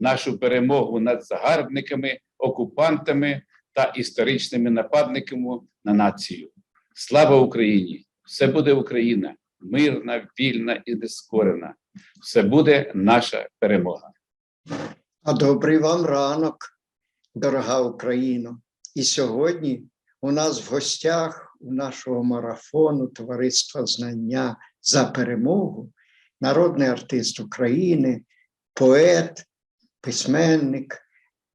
нашу перемогу над загарбниками, окупантами та історичними нападниками на націю. Слава Україні! Все буде Україна, мирна, вільна і нескорена. Все буде наша перемога. А добрий вам ранок, дорога Україно. І сьогодні у нас в гостях у нашого марафону Товариства Знання за перемогу, народний артист України, поет, письменник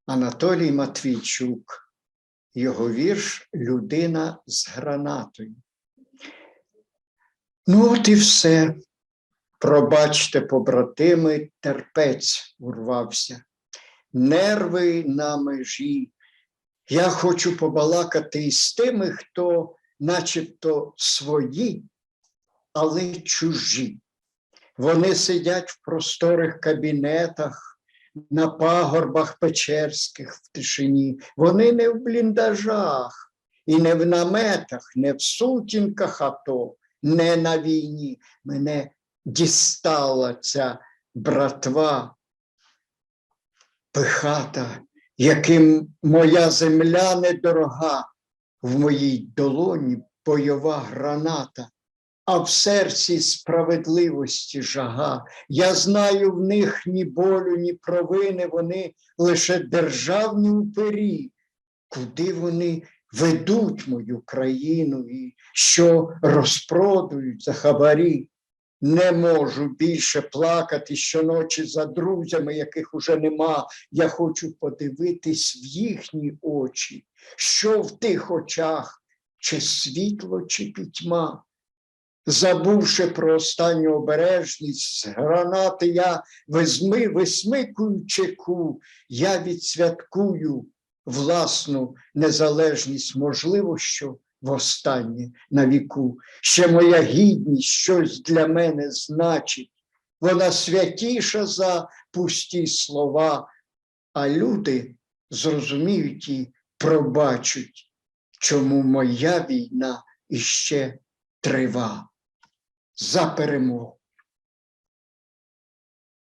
Анатолій Матвійчук. Його вірш Людина з гранатою. Ну, от і все. Пробачте, побратими, терпець урвався, нерви на межі. Я хочу побалакати із тими, хто начебто свої, але чужі. Вони сидять в просторих кабінетах, на пагорбах печерських в тишині. Вони не в бліндажах і не в наметах, не в сутінках АТО, не на війні. Мене дістала ця братва пихата, яким моя земля недорога, в моїй долоні бойова граната, а в серці справедливості жага. Я знаю в них ні болю, ні провини, вони лише державні упері, куди вони ведуть мою країну і що розпродують за хабарі. Не можу більше плакати щоночі за друзями, яких уже нема. Я хочу подивитись в їхні очі, що в тих очах, чи світло, чи пітьма. Забувши про останню обережність, гранати я визми, висмикую чеку, я відсвяткую власну незалежність, можливо, що востаннє на віку. Ще моя гідність щось для мене значить. Вона святіша за пусті слова, а люди зрозуміють і пробачать, чому моя війна іще трива. За перемогу.